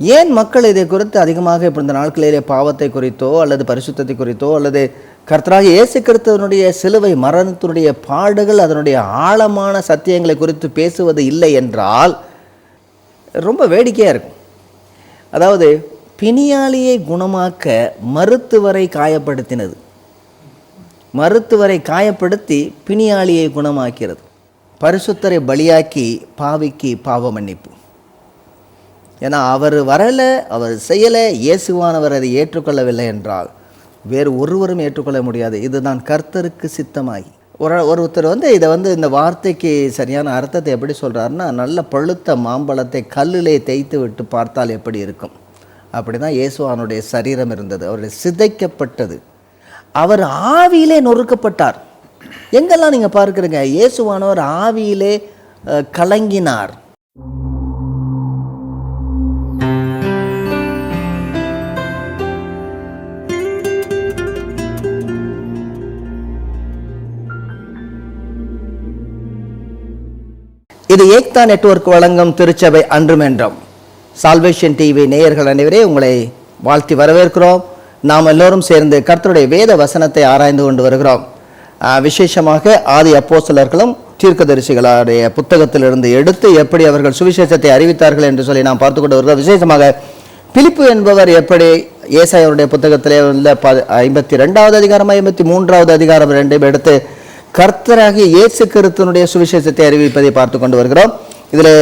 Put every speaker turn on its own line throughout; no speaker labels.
ஏன் மக்கள் இதை குறித்து அதிகமாக இப்போ இந்த நாட்களிலே பாவத்தை குறித்தோ அல்லது பரிசுத்தத்தை குறித்தோ அல்லது கர்த்தராக இயேசு கிறிஸ்துவனுடைய சிலுவை மரணத்தினுடைய பாடுகள் அதனுடைய ஆழமான சத்தியங்களை குறித்து பேசுவது இல்லை என்றால் ரொம்ப வேடிக்கையாக இருக்கும். அதாவது பிணியாளியை குணமாக்க மருத்துவரை காயப்படுத்தினது. மருத்துவரை காயப்படுத்தி பிணியாளியை குணமாக்கிறது. பரிசுத்தரை பலியாக்கி பாவிக்கு பாவ மன்னிப்பு. ஏன்னா அவர் வரலை அவர் செய்யலை இயேசுவானவர் அதை ஏற்றுக்கொள்ளவில்லை என்றால் வேறு ஒருவரும் ஏற்றுக்கொள்ள முடியாது. இதுதான் கர்த்தருக்கு சித்தமாகி. ஒரு ஒருத்தர் வந்து இதை வந்து இந்த வார்த்தைக்கு சரியான அர்த்தத்தை எப்படி சொல்கிறாருன்னா நல்ல பழுத்த மாம்பழத்தை கல்லிலே தேய்த்து விட்டு பார்த்தால் எப்படி இருக்கும்? அப்படி தான் இயேசுவானுடைய சரீரம் இருந்தது. அவருடைய சிதைக்கப்பட்டது. அவர் ஆவியிலே நொறுக்கப்பட்டார். எங்கெல்லாம் நீங்கள் பார்க்குறீங்க இயேசுவானவர் ஆவியிலே கலங்கினார். இது ஏக்தா நெட்வொர்க் வழங்கும் திருச்சபை அன்றுமென்றம் சால்வேஷன் டிவி நேயர்கள் அனைவரே உங்களை வாழ்த்தி வரவேற்கிறோம். நாம் எல்லோரும் சேர்ந்து கர்த்தருடைய வேத வசனத்தை ஆராய்ந்து கொண்டு வருகிறோம். விசேஷமாக ஆதி அப்போசலர்களும் தீர்க்கதரிசிகளுடைய புத்தகத்திலிருந்து எடுத்து எப்படி அவர்கள் சுவிசேஷத்தை அறிவித்தார்கள் என்று சொல்லி நாம் பார்த்து கொண்டு வருகிறோம். விசேஷமாக பிலிப்பு என்பவர் எப்படி ஏசாயருடைய புத்தகத்திலே உள்ள ப ஐம்பத்தி ரெண்டாவது அதிகாரம் ஐம்பத்தி மூன்றாவது அதிகாரம் ரெண்டையும் எடுத்து கர்த்தராகிய இயேசு கருத்தனுடைய சுவிசேஷத்தை அறிவிப்பதை பார்த்து கொண்டு வருகிறோம். இதில்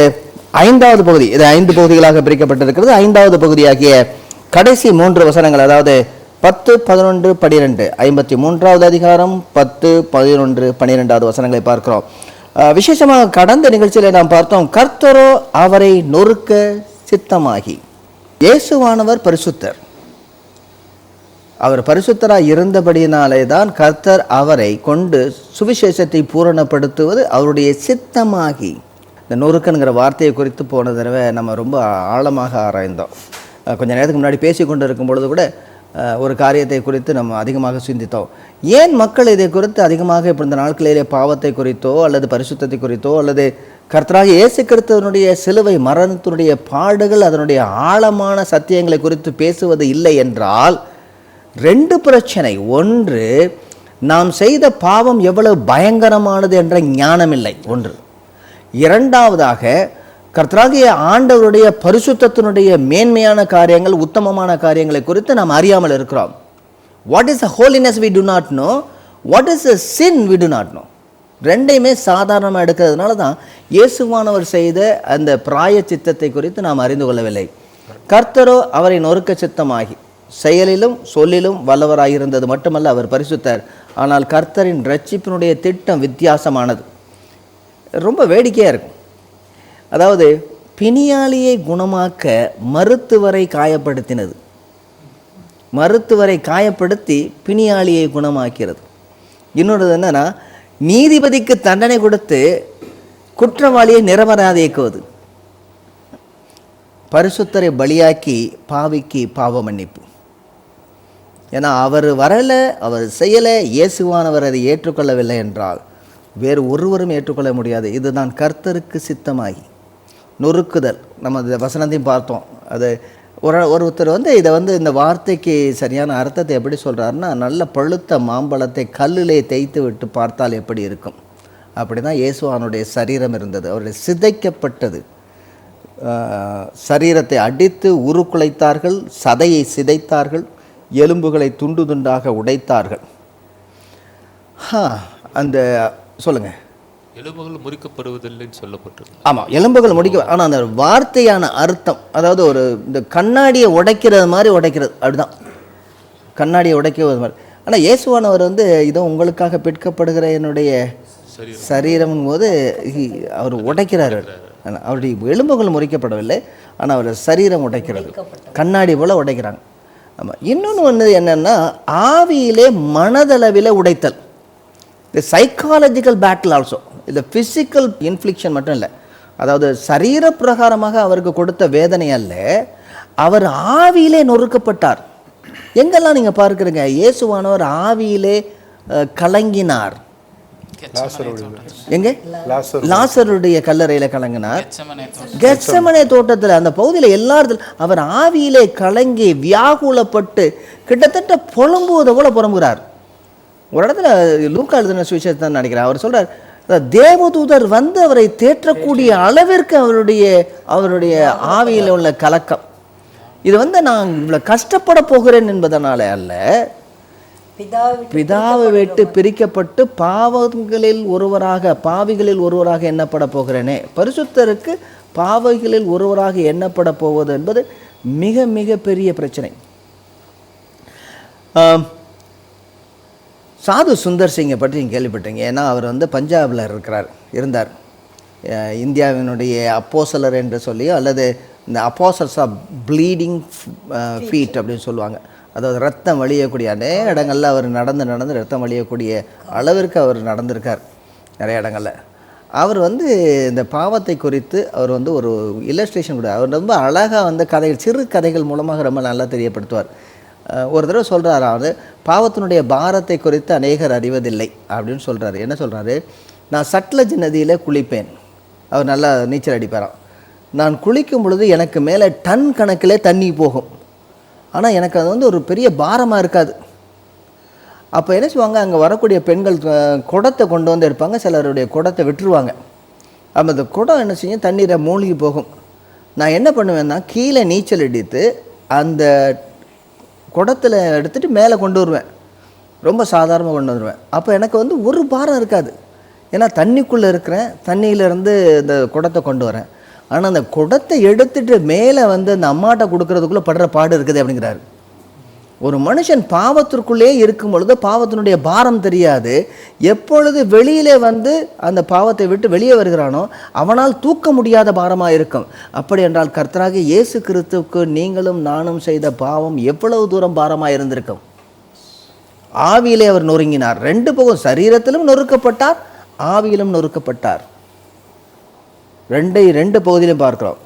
ஐந்தாவது பகுதி இது ஐந்து பகுதிகளாக பிரிக்கப்பட்டிருக்கிறது. ஐந்தாவது பகுதியாகிய கடைசி மூன்று வசனங்கள் அதாவது பத்து பதினொன்று பனிரெண்டு. ஐம்பத்தி மூன்றாவது அதிகாரம் பத்து பதினொன்று பன்னிரெண்டாவது வசனங்களை பார்க்கிறோம். விசேஷமாக கடந்த நிகழ்ச்சியில் நாம் பார்த்தோம் கர்த்தரோ அவரை நொறுக்க சித்தமாகி இயேசுவானவர் பரிசுத்தர். அவர் பரிசுத்தராக இருந்தபடியினாலே தான் கர்த்தர் அவரை கொண்டு சுவிசேஷத்தை பூரணப்படுத்துவது அவருடைய சித்தமாகி. இந்த நொறுக்கனுங்கிற வார்த்தையை குறித்து போன தடவை நம்ம ரொம்ப ஆழமாக ஆராய்ந்தோம். கொஞ்சம் கொஞ்ச நேரத்துக்கு முன்னாடி பேசி கொண்டு இருக்கும் பொழுது கூட ஒரு காரியத்தை குறித்து நம்ம அதிகமாக சிந்தித்தோம். ஏன் மக்கள் இதை குறித்து அதிகமாக இப்போ இந்த நாட்களிலே பாவத்தை குறித்தோ அல்லது பரிசுத்தத்தை குறித்தோ அல்லது கர்த்தராக இயேசு கிறிஸ்துவனுடைய சிலுவை மரணத்தினுடைய பாடுகள் அதனுடைய ஆழமான சத்தியங்களை குறித்து பேசுவது இல்லை என்றால் ரெண்டு பிரச்சனை. ஒன்று நாம் செய்த பாவம் எவ்வளவு பயங்கரமானது என்ற ஞானம் இல்லை ஒன்று. இரண்டாவதாக கர்த்தராகிய ஆண்டவருடைய பரிசுத்தத்தினுடைய மேன்மையான காரியங்கள் உத்தமமான காரியங்களை குறித்து நாம் அறியாமல் இருக்கிறோம். What is a holiness we do not know what is a sin we do not know ரெண்டையுமே சாதாரணமாக எடுக்கிறதுனால தான் இயேசுவானவர் செய்த அந்த பிராய சித்தத்தை குறித்து நாம் அறிந்து கொள்ளவில்லை. கர்த்தரோ அவரை நொறுக்க சித்தமாகி செயலிலும் சொல்லிலும் வல்லவராயிருந்தது மட்டுமல்ல அவர் பரிசுத்தர். ஆனால் கர்த்தரின் ரட்சிப்பினுடைய திட்டம் வித்தியாசமானது. ரொம்ப வேடிக்கையாக இருக்கும். அதாவது பிணியாளியை குணமாக்க மருத்துவரை காயப்படுத்தினது. மருத்துவரை காயப்படுத்தி பிணியாளியை குணமாக்கிறது. இன்னொரு என்னன்னா நீதிபதிக்கு தண்டனை கொடுத்து குற்றவாளியை நிரபராதியாக்குவது. பரிசுத்தரை பலியாக்கி பாவிக்கு பாவ மன்னிப்பு ஏன்னா அவர் வரலை அவர் செய்யலை இயேசுவானவர் அதை ஏற்றுக்கொள்ளவில்லை என்றால் வேறு ஒருவரும் ஏற்றுக்கொள்ள முடியாது. இதுதான் கர்த்தருக்கு சித்தமாகி. நொறுக்குதல். நம்ம இந்த வசனத்தையும் பார்த்தோம். அது ஒரு ஒருத்தர் வந்து இதை வந்து இந்த வார்த்தைக்கு சரியான அர்த்தத்தை எப்படி சொல்கிறாருன்னா நல்ல பழுத்த மாம்பழத்தை கல்லிலே தேய்த்து விட்டு பார்த்தால் எப்படி இருக்கும்? அப்படி தான் இயேசுவானுடைய சரீரம் இருந்தது. அவருடைய சிதைக்கப்பட்டது. சரீரத்தை அடித்து உருக்குலைத்தார்கள் சதையை சிதைத்தார்கள். எலும்புகளை துண்டு துண்டாக உடைத்தார்கள். ஹா, அந்த சொல்லுங்கள்
எலும்புகள் முறிக்கப்படுவதில்லைன்னு சொல்லப்பட்டிருக்கு.
ஆமாம் எலும்புகள் முடிக்க ஆனால் அந்த வார்த்தையான அர்த்தம் அதாவது ஒரு இந்த கண்ணாடியை உடைக்கிறது மாதிரி உடைக்கிறது அப்படிதான். கண்ணாடியை உடைக்கிறது மாதிரி. ஆனால் இயேசுவானவர் வந்து இதோ உங்களுக்காக பிற்கப்படுகிற என்னுடைய சரீரம். போது அவர் உடைக்கிறார். ஆனா, அவருடைய எலும்புகள் முறிக்கப்படவில்லை ஆனால் அவர் சரீரம் உடைக்கிறது. கண்ணாடி போல் உடைக்கிறாங்க. ஆமாம் இன்னொன்று ஒன்று என்னென்னா ஆவியிலே மனதளவில் உடைத்தல். இந்த சைக்காலஜிக்கல் பேட்டில் ஆல்சோ இந்த ஃபிசிக்கல் இன்ஃப்ளிக்ஷன் மட்டும் இல்லை. அதாவது சரீர பிரகாரமாக அவருக்கு கொடுத்த வேதனை அல்ல அவர் ஆவியிலே நொறுக்கப்பட்டார். எங்கெல்லாம் நீங்கள் பார்க்குறீங்க இயேசுவானவர் ஆவியிலே கலங்கினார். எங்க?
லாசர்
லாசருடைய கல்லறையில கலங்கினார்.
கெச்சமனே
தோட்டத்தில். அந்த பகுதியில் எல்லா இடத்துல அவர் ஆவியிலே கலங்கி வியாகுலப்பட்டு கிட்டத்தட்ட புலம்புவதை போல புலம்புகிறார். ஒரு இடத்துல லூக்கா எழுதின சுவிசேஷத்தை தான் நினைக்கிறேன். அவர் சொல்றார் "அதாவது தேவதூதர் வந்து அவரை தேற்றக்கூடிய அளவிற்கு அவருடைய அவருடைய ஆவியில் உள்ள கலக்கம். இது வந்து நான் இவ்வளோ கஷ்டப்பட போகிறேன் என்பதனால அல்ல
பிதாவை
விட்டு பிரிக்கப்பட்டு பாவங்களில் ஒருவராக பாவிகளில் ஒருவராக எண்ணப்பட போகிறேனே. பரிசுத்தருக்கு பாவிகளில் ஒருவராக எண்ணப்பட போவது என்பது மிக மிக பெரிய பிரச்சனை. சாது சுந்தர் சிங்கை பற்றி நீங்கள் கேள்விப்பட்டீங்க ஏன்னா அவர் வந்து பஞ்சாபில் இருக்கிறார் இருந்தார். இந்தியாவினுடைய அப்போசலர் என்று சொல்லி அல்லது இந்த அப்போசல்ஸ் ஆஃப் ப்ளீடிங் ஃபீட் அப்படின்னு சொல்லுவாங்க. அதாவது ரத்தம் வழியக்கூடிய அநேக இடங்களில் அவர் நடந்து நடந்து ரத்தம் வழியக்கூடிய அளவிற்கு அவர் நடந்திருக்கார் நிறைய இடங்களில். அவர் வந்து இந்த பாவத்தை குறித்து அவர் வந்து ஒரு இல்லஸ்ட்ரேஷன் கூட அவர் ரொம்ப அழகாக வந்து கதைகள் சிறு கதைகள் மூலமாக ரொம்ப நல்லா தெரியப்படுத்துவார். ஒரு தடவை சொல்கிறார் அவர் பாவத்தினுடைய பாரத்தை குறித்து அநேகர் அறிவதில்லை அப்படின்னு சொல்கிறாரு என்ன சொல்கிறாரு நான் சட்லஜ் நதியில் குளிப்பேன். அவர் நல்லா நீச்சல் அடிப்பாராம். நான் குளிக்கும் பொழுது எனக்கு மேலே டன் கணக்கில் தண்ணி போகும். ஆனால் எனக்கு அது வந்து ஒரு பெரிய பாரமாக இருக்காது. அப்போ என்ன செய்வாங்க அங்கே வரக்கூடிய பெண்கள் குடத்தை கொண்டு வந்து எடுப்பாங்க. சிலருடைய குடத்தை விட்டுருவாங்க. அப்போ அந்த குடம் என்ன செய்யும்? தண்ணீரை மூழ்கி போகும். நான் என்ன பண்ணுவேன்னா கீழே நீச்சல் அடித்து அந்த குடத்தில் எடுத்துட்டு மேலே கொண்டு வருவேன். ரொம்ப சாதாரணமாக கொண்டு வந்துடுவேன் அப்போ எனக்கு வந்து ஒரு பாரம் இருக்காது. ஏன்னா தண்ணிக்குள்ளே இருக்கிறேன். தண்ணியிலேருந்து இந்த குடத்தை கொண்டு வரேன். ஆனால் அந்த குடத்தை எடுத்துட்டு மேலே வந்து அந்த அம்மாட்ட கொடுக்கறதுக்குள்ளே படுற பாடு இருக்குது அப்படிங்கிறாரு. ஒரு மனுஷன் பாவத்திற்குள்ளே இருக்கும் பொழுது பாவத்தினுடைய பாரம் தெரியாது. எப்பொழுது வெளியிலே வந்து அந்த பாவத்தை விட்டு வெளியே வருகிறானோ அவனால் தூக்க முடியாத பாரமாக இருக்கும். அப்படி என்றால் கர்த்தராக இயேசு கிறிஸ்துவுக்கு நீங்களும் நானும் செய்த பாவம் எவ்வளவு தூரம் பாரமாக இருந்திருக்கும்? ஆவியிலே அவர் நொறுங்கினார். ரெண்டு பக்கம் சரீரத்திலும் நொறுக்கப்பட்டார் ஆவியிலும் நொறுக்கப்பட்டார். ரெண்டை ரெண்டு பகுதியிலும் பார்க்கிறோம்.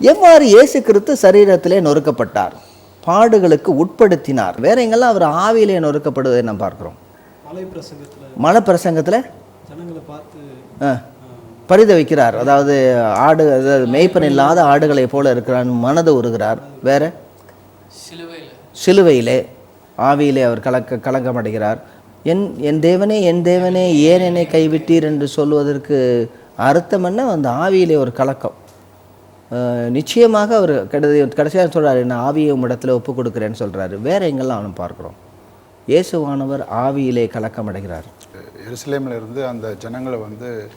எவ்வாறு இயேசு கிறிஸ்து சரீரத்திலே நொறுக்கப்பட்டார்? பாடுகளுக்கு உட்படுத்தினார். வேற எங்கெல்லாம் அவர் ஆவியிலே நொறுக்கப்படுவதை நம்ம பார்க்கிறோம்.
மலை பிரசங்கத்தில்? பரித
வைக்கிறார். அதாவது ஆடு அதாவது மேய்ப்பன் இல்லாத ஆடுகளைப் போல இருக்கிறான் மனது உருகிறார். வேற?
சிலுவையிலே.
ஆவியிலே அவர் கலக்க கலங்கமடைகிறார் என் என் தேவனே என் தேவனே ஏன் என்னை கைவிட்டீர் என்று சொல்வதற்கு அர்த்தம் என்ன? அந்த ஆவியிலே ஒரு கலக்கம். நிச்சயமாக அவர் கடைசி கடைசியாக சொல்கிறார் என்ன ஆவியை இடத்துல ஒப்பு கொடுக்குறேன்னு சொல்கிறாரு வேற எங்கெல்லாம் அவனை பார்க்குறோம்? இயேசுவானவர் ஆவியிலே கலக்கமடைகிறார்.
எருசலேமில் இருந்து அந்த ஜனங்களை வந்து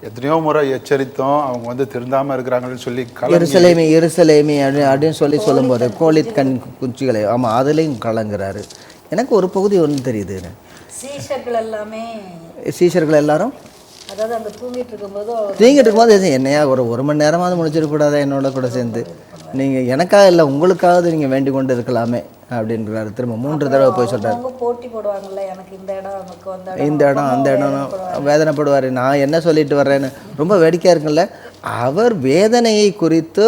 எத்தனையோ முறை எச்சரித்தோம். அவங்க வந்து திருந்தாமல் இருக்கிறாங்கன்னு சொல்லி கலங்கி
எருசலேமி எருசலேமி அப்படி அப்படின்னு சொல்லி சொல்லும்போது கோழித் கண் குச்சிகளை ஆமாம் அதுலேயும் கலங்குறாரு. எனக்கு ஒரு பகுதி ஒன்று தெரியுது
சீஷர்கள் எல்லாமே
சீஷர்கள் எல்லாரும்?
அதாவது அங்க தூங்கிட்டு இருக்கும்போது
தூங்கிட்டு இருக்கும்போது என்னையா ஒரு ஒரு மணி நேரமாவது முடிச்சிடக்கூடாதா என்னோட கூட சேர்ந்து? நீங்கள் எனக்காக இல்லை உங்களுக்காவது நீங்கள் வேண்டிக் கொண்டு இருக்கலாமே அப்படின்றாரு. திரும்ப மூன்று தடவை போய் சொல்கிறார்
போட்டி போடுவாங்கல்ல எனக்கு இந்த இடம் நமக்கு
இந்த இடம் அந்த இடம் வேதனைப்படுவார். நான் என்ன சொல்லிட்டு வர்றேன்னு ரொம்ப வேடிக்கையாக இருக்குல்ல அவர் வேதனையை குறித்து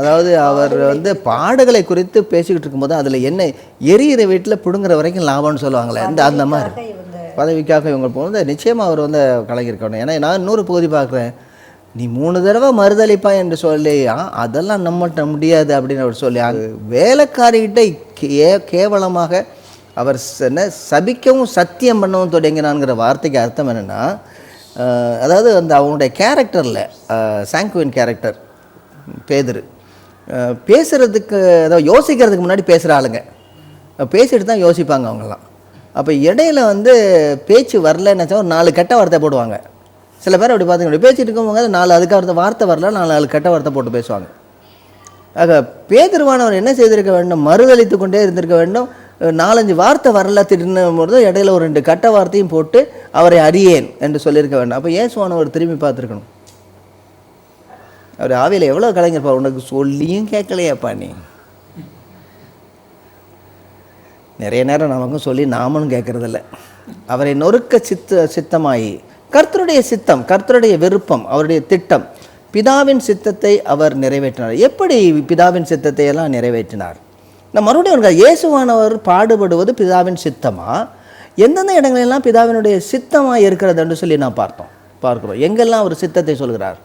அதாவது அவர் வந்து பாடுகளை குறித்து பேசிக்கிட்டு இருக்கும்போது அதில் என்ன எரியிற வீட்டில் பிடுங்குற வரைக்கும் லாபம்னு சொல்லுவாங்களே இந்த அந்த மாதிரி. பதவிக்காக இவங்க போனது நிச்சயமாக அவர் வந்து கலங்கியிருக்கணும் ஏன்னா நான் இன்னொரு பகுதி பார்க்குறேன். நீ மூணு தடவை மறுதளிப்பா என்று சொல்லியா? அதெல்லாம் நம்மகிட்ட முடியாது அப்படின்னு அவர் சொல்லி அது வேலைக்காரிகிட்ட கே கேவலமாக அவர் என்ன சபிக்கவும் சத்தியம் பண்ணவும் தொடங்கினான்ங்கிற வார்த்தைக்கு அர்த்தம் என்னென்னா அதாவது அந்த அவங்களுடைய கேரக்டரில் சாங்குவின் கேரக்டர் பேதரு. பேசுகிறதுக்கு அதாவது யோசிக்கிறதுக்கு முன்னாடி பேசுகிற ஆளுங்க. பேசிட்டு தான் யோசிப்பாங்க அவங்கெல்லாம். அப்போ இடையில வந்து பேச்சு வரலன்னு ஒரு நாலு கெட்ட வார்த்தை போடுவாங்க. சில பேர் அப்படி பார்த்துக்கணும். பேசிட்டு இருக்கும்போது நாலு அதுக்காக வார்த்தை வரல நாலு நாலு கெட்ட வார்த்தை போட்டு பேசுவாங்க. ஆக பேதர்வானவர் என்ன செய்திருக்க வேண்டும்? மறுதளித்து கொண்டே இருந்திருக்க வேண்டும். நாலஞ்சு வார்த்தை வரல திடீர்னு இடையில ஒரு ரெண்டு கட்ட வார்த்தையும் போட்டு அவரை அறியேன் என்று சொல்லியிருக்க வேண்டும். அப்போ இயேசுவானவர் திரும்பி பார்த்துருக்கணும். அவர் ஆவியில் எவ்வளோ கலைஞர் உனக்கு சொல்லியும் கேட்கலையாப்பா நீ. நிறைய நேரம் நமக்கும் சொல்லி நாமளும் கேட்கறதில்ல. அவரை நொறுக்க சித்த சித்தமாயி கர்த்தருடைய சித்தம் கர்த்தருடைய விருப்பம் அவருடைய திட்டம் பிதாவின் சித்தத்தை அவர் நிறைவேற்றினார். எப்படி பிதாவின் சித்தத்தை எல்லாம் நிறைவேற்றினார்? நான் மறுபடியும் ஒரு இயேசுவானவர் பாடுபடுவது பிதாவின் சித்தமா? எந்தெந்த இடங்களெல்லாம் பிதாவினுடைய சித்தமாக இருக்கிறது என்று சொல்லி நான் பார்த்தோம். பார்க்கிறோம். எங்கெல்லாம் ஒரு சித்தத்தை சொல்கிறார்?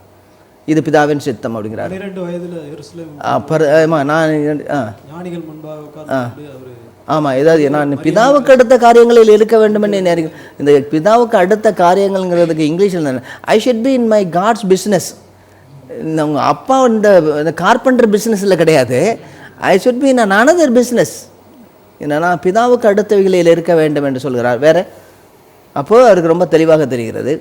இது பிதாவின் சித்தம் அப்படிங்கிறார். ஆ, நான் ஆ. ஆமாம் ஏதாவது நான் பிதாவுக்கு அடுத்த காரியங்களில் இருக்க வேண்டும் என்று நினைக்கிறேன். இந்த பிதாவுக்கு அடுத்த காரியங்கள்ங்கிறதுக்கு இங்கிலீஷில் I should be in my God's business அவங்க அப்பா இந்த இந்த கார்பெண்டர் பிஸ்னஸில் கிடையாது. ஐ ஷுட் பி நான் அனதர் பிஸ்னஸ் என்னன்னா பிதாவுக்கு அடுத்த வகையில் இருக்க வேண்டும் என்று சொல்கிறார். வேறு? அப்போது அவருக்கு ரொம்ப தெளிவாக தெரிகிறது.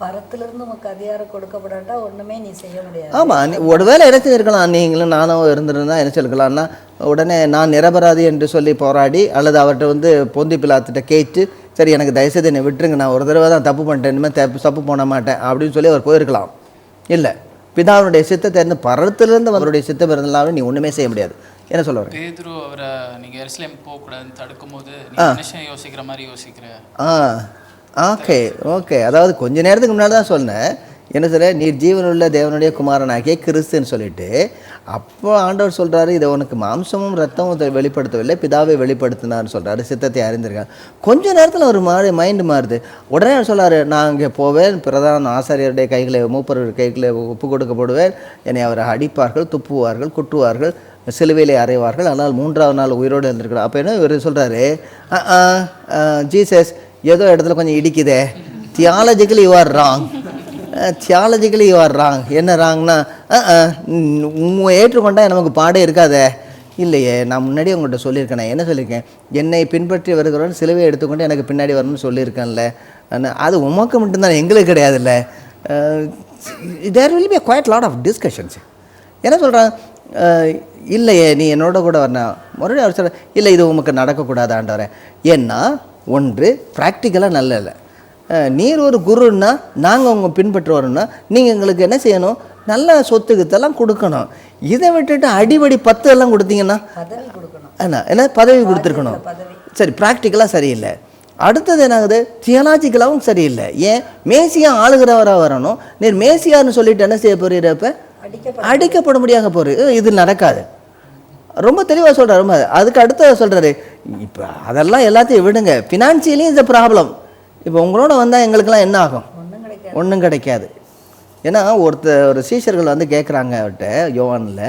பரத்திலிருந்து உமக்கு அதிகாரம் கொடுக்கப்படாட்டா ஒண்ணுமே நீ செய்ய முடியாது.
ஆமாம் ஒருவேளை இடத்துல இருக்கலாம் நீங்களும் நானும் இருந்திருந்தா என்ன சொல்லிக்கலாம்னா உடனே நான் நிரபராதி என்று சொல்லி போராடி அல்லது அவர்கிட்ட வந்து பொந்தி பிலாத்திட்ட கேட்டு சரி எனக்கு தயவுசெய்து என்னை விட்டுருங்க நான் ஒரு தடவை தான் தப்பு பண்ணிட்டேன் தப்பு தப்பு பண்ண மாட்டேன் அப்படின்னு சொல்லி அவர் போயிருக்கலாம். இல்லை பிதாவினுடைய சித்தத்தை இருந்து பரத்திலிருந்து அவருடைய சித்தம் இருந்தாலும் நீ ஒன்றுமே செய்ய முடியாது. என்ன சொல்ல வரேன்
பேதுரு அவரை நீங்க எருசலேம் போக கூடாதுன்னு தடுக்கும் போது யோசிக்கிற மாதிரி யோசிக்கிற.
ஆ. ஓகே ஓகே அதாவது கொஞ்ச நேரத்துக்கு முன்னாடி தான் சொன்னேன். என்ன சொல்ல நீர் ஜீவனுள்ள தேவனுடைய குமாரனாகிய கிறிஸ்துன்னு சொல்லிட்டு அப்போ ஆண்டவர் சொல்கிறாரு இதை உனக்கு மாம்சமும் ரத்தமும் வெளிப்படுத்தவில்லை பிதாவை வெளிப்படுத்தினார்னு சொல்கிறாரு சித்தத்தை அறிந்திருக்காங்க. கொஞ்ச நேரத்தில் ஒரு மாதிரி மைண்டு மாறுது. உடனே அவர் நான் அங்கே போவேன் பிரதான ஆசாரியருடைய கைகளை மூப்பருடைய கைகளை ஒப்பு கொடுக்கப்படுவேன் என்னை அவரை அடிப்பார்கள் துப்புவார்கள் குட்டுவார்கள் சிலுவையிலே அறைவார்கள். ஆனால் மூன்றாவது நாள் உயிரோடு இருந்திருக்கிறார். அப்போ என்ன இவர் சொல்கிறாரு ஜீசஸ் ஏதோ இடத்துல கொஞ்சம் இடிக்குதே. Theologically you are wrong theologically you are wrong என்ன ராங்னா uh, uh, உண்மை ஏற்றுக்கொண்டா நமக்கு பாடே இருக்காதே. இல்லையே நான் முன்னாடியே உங்கள்கிட்ட சொல்லியிருக்கேன். என்ன சொல்லியிருக்கேன்? என்னை பின்பற்றி வருகிறவன் சிலுவை எடுத்துக்கொண்டு எனக்கு பின்னாடி வரணும்னு சொல்லியிருக்கேன்ல. அது உமக்கு மட்டும்தான் எங்களுக்கு கிடையாதுல்ல. There will be quite lot of discussions என்ன சொல்கிறான் uh, இல்லையே நீ என்னோட கூட வரணும் மறுபடியும் அவர் சொல்ற இல்லை இது உமக்கு நடக்கக்கூடாது ஆண்டவரே ஏன்னா ஒன்று ப்ராக்டிக்கலாக நல்ல நீர் ஒரு குருன்னா நாங்கள் உங்கள் பின்பற்ற வரோம்னா நீங்கள் எங்களுக்கு என்ன செய்யணும்? நல்ல சொத்துக்கத்தெல்லாம் கொடுக்கணும். இதை விட்டுட்டு அடிபடி பத்து எல்லாம் கொடுத்தீங்கன்னா என்ன என்ன பதவி கொடுத்துருக்கணும்? சரி ப்ராக்டிக்கலாக சரியில்லை. அடுத்தது என்ன ஆகுது தியலாஜிக்கலாகவும் சரியில்லை. ஏன்? மேசியா ஆளுகிறவராக வரணும். நீர் மேசியான்னு சொல்லிட்டு என்ன செய்ய
அடிக்க
அடிக்கப்பட முடியாத போரு இது நடக்காது. ரொம்ப தெளிவாக சொல்கிறார் ரொம்ப அதுக்கு அடுத்த சொல்கிறாரு இப்போ அதெல்லாம் எல்லாத்தையும் விடுங்க. ஃபினான்சியலி இஸ் அ ப்ராப்ளம் இப்போ உங்களோட வந்தால் எங்களுக்கெல்லாம் என்ன ஆகும்? ஒன்றும் கிடைக்காது. ஏன்னா ஒருத்தர் ஒரு சீஷர்கள் வந்து கேட்குறாங்க அவர்கிட்ட யோவானில்.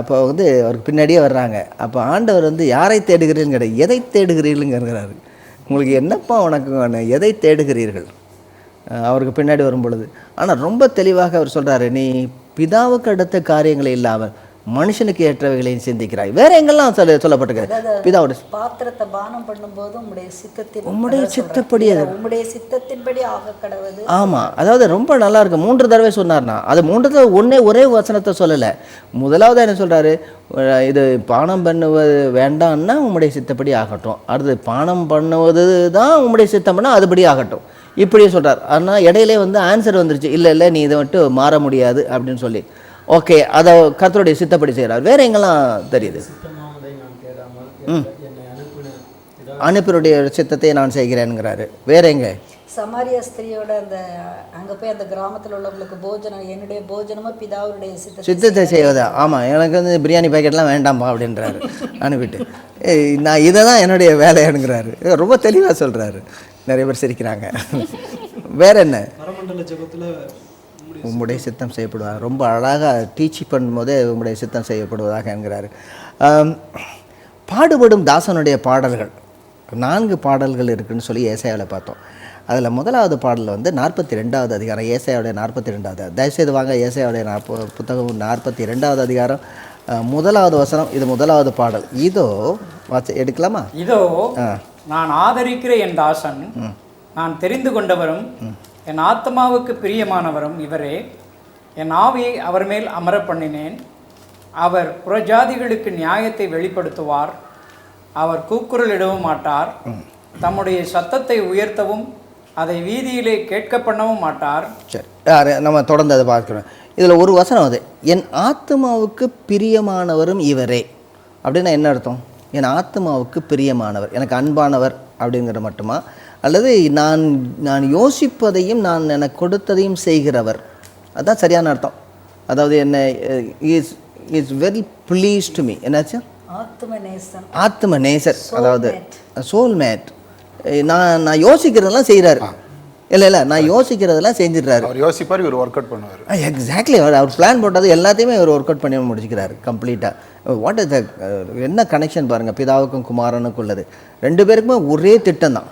அப்போ வந்து அவருக்கு பின்னாடியே வர்றாங்க. அப்போ ஆண்டவர் வந்து யாரை தேடுகிறீர்கள் கிடையாது எதை தேடுகிறீர்களுங்கிறாரு உங்களுக்கு என்னப்பா உனக்கு? எதை தேடுகிறீர்கள்? அவருக்கு பின்னாடி வரும் பொழுது ஆனால் ரொம்ப தெளிவாக அவர் சொல்கிறாரு நீ பிதாவுக்கு அடுத்த காரியங்களை இல்லாமல் மனுஷனுக்கு ஏற்றவைகளையும் சிந்திக்கிறாய். வேற எங்கெல்லாம் சொல்ல சொல்லப்பட்டிருக்கு பிதாவோட
பாத்திரத்தை பானம் பண்ணும்போது உம்முடைய சித்தத்தின்
உம்முடைய. சித்தப்படி
உம்முடைய சித்தத்தின்படி ஆக கடவுது.
ஆமாம் அதாவது ரொம்ப நல்லா இருக்கு. மூன்று தடவை சொன்னார்னா. அது மூன்று தடவை ஒன்றே ஒரே வசனத்தை சொல்லலை. முதலாவது என்ன சொல்கிறாரு இது பானம் பண்ணுவது வேண்டாம்னா உம்முடைய சித்தப்படி ஆகட்டும். அடுத்து பானம் பண்ணுவது தான் உம்முடைய சித்தம்னா அதுபடி ஆகட்டும். இப்படியே சொல்கிறார் ஆனால் இடையிலே வந்து ஆன்சர் வந்துருச்சு. இல்லை இல்லை நீ இதை மட்டும் மாற முடியாது அப்படின்னு சொல்லி. ஓகே அதை கர்த்தருடைய சித்தப்படி செய்கிறார் வேற எங்கெல்லாம் தெரியுது?
பிதா
அனுப்பினுடைய சித்தத்தை நான் செய்கிறேனுங்கிறாரு. வேற எங்க?
சமாரிய ஸ்திரியோட அந்த அங்க போய் அந்த கிராமத்துல உள்ளவங்களுக்கு போஜனம் என்னுடைய போஜனமும் பிதாவுடைய சித்தத்தை
சித்தத்தை செய்வதா? ஆமாம் எனக்கு வந்து பிரியாணி பாக்கெட்லாம் வேண்டாம்ப்பா அப்படின்றாரு. அனுப்பிட்டு. நான் இதை தான் என்னுடைய வேலையானுங்கிறாரு. ரொம்ப தெளிவாக சொல்கிறாரு நிறைய பேர் சிரிக்கிறாங்க. வேற என்ன?
உம்முடைய
சித்தம் செய்யப்படுவாங்க ரொம்ப அழகாக டீச் பண்ணும்போதே உம்முடைய சித்தம் செய்யப்படுவதாக என்கிறாரு பாடுபடும் தாசனுடைய பாடல்கள் நான்கு பாடல்கள் இருக்குன்னு சொல்லி ஏசாயாவில் பார்த்தோம். அதில் முதலாவது பாடல் வந்து நாற்பத்தி ரெண்டாவது அதிகாரம் ஏசாயாவுடைய நாற்பத்தி ரெண்டாவது தயவுசெய்து வாங்க ஏசாயாவுடைய நாற்ப புத்தகம் நாற்பத்தி ரெண்டாவது அதிகாரம் முதலாவது வசனம் இது முதலாவது பாடல். இதோ வாட்ச எடுக்கலாமா?
இதோ. நான் ஆதரிக்கிற என் தாசன். நான் தெரிந்து கொண்டவரும் என் ஆத்மாவுக்கு பிரியமானவரும் இவரே. என் ஆவியை அவர் மேல் அமர பண்ணினேன் அவர் புறஜாதிகளுக்கு நியாயத்தை வெளிப்படுத்துவார். அவர் கூக்குரலிடவும் மாட்டார். தம்முடைய சத்தத்தை உயர்த்தவும் அதை வீதியிலே கேட்க பண்ணவும் மாட்டார்.
சரி. நம்ம தொடர்ந்து அதை பார்க்குறோம். இதில் ஒரு வசனம் அது. என் ஆத்மாவுக்கு பிரியமானவரும் இவரே. அப்படின்னா என்ன அர்த்தம்? என் ஆத்மாவுக்கு பிரியமானவர். எனக்கு அன்பானவர் அப்படிங்கிற மட்டுமா? அல்லது நான் நான் யோசிப்பதையும் நான் எனக்கு கொடுத்ததையும் செய்கிறவர். அதான் சரியான அர்த்தம். அதாவது என்ன is is very please to me என்னாச்சு? ஆத்ம நேசர் அதாவது சோல்மேட் நான் நான் யோசிக்கிறதெல்லாம் செய்கிறாரு இல்லை இல்லை நான் யோசிக்கிறதெல்லாம் செஞ்சிடுறாரு.
அவர் யோசிப்பார் இவர் ஒர்க் அவுட் பண்ணுவார்
எக்ஸாக்ட்லி அவர் அவர் பிளான் போட்டது எல்லாத்தையுமே அவர் ஒர்க் அவுட் பண்ணி முடிச்சுக்கிறாரு கம்ப்ளீட்டாக வாட் இஸ் த என்ன கனெக்ஷன் பாருங்கள் பிதாவுக்கும் குமாரனுக்கும் உள்ளது. ரெண்டு பேருக்குமே ஒரே திட்டம் தான்.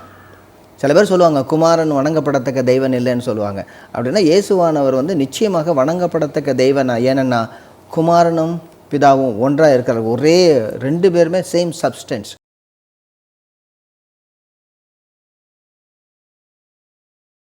சில பேர் சொல்லுவாங்க குமாரன் வணங்கப்படத்தக்க தெய்வன் இல்லைன்னு சொல்லுவாங்க. அப்படின்னா இயேசுவானவர் வந்து நிச்சயமாக வணங்கப்படத்தக்க தெய்வனா? ஏனென்னா குமாரனும் பிதாவும் ஒன்றாக இருக்கிற ஒரே ரெண்டு பேருமே சேம் சப்ஸ்டன்ஸ்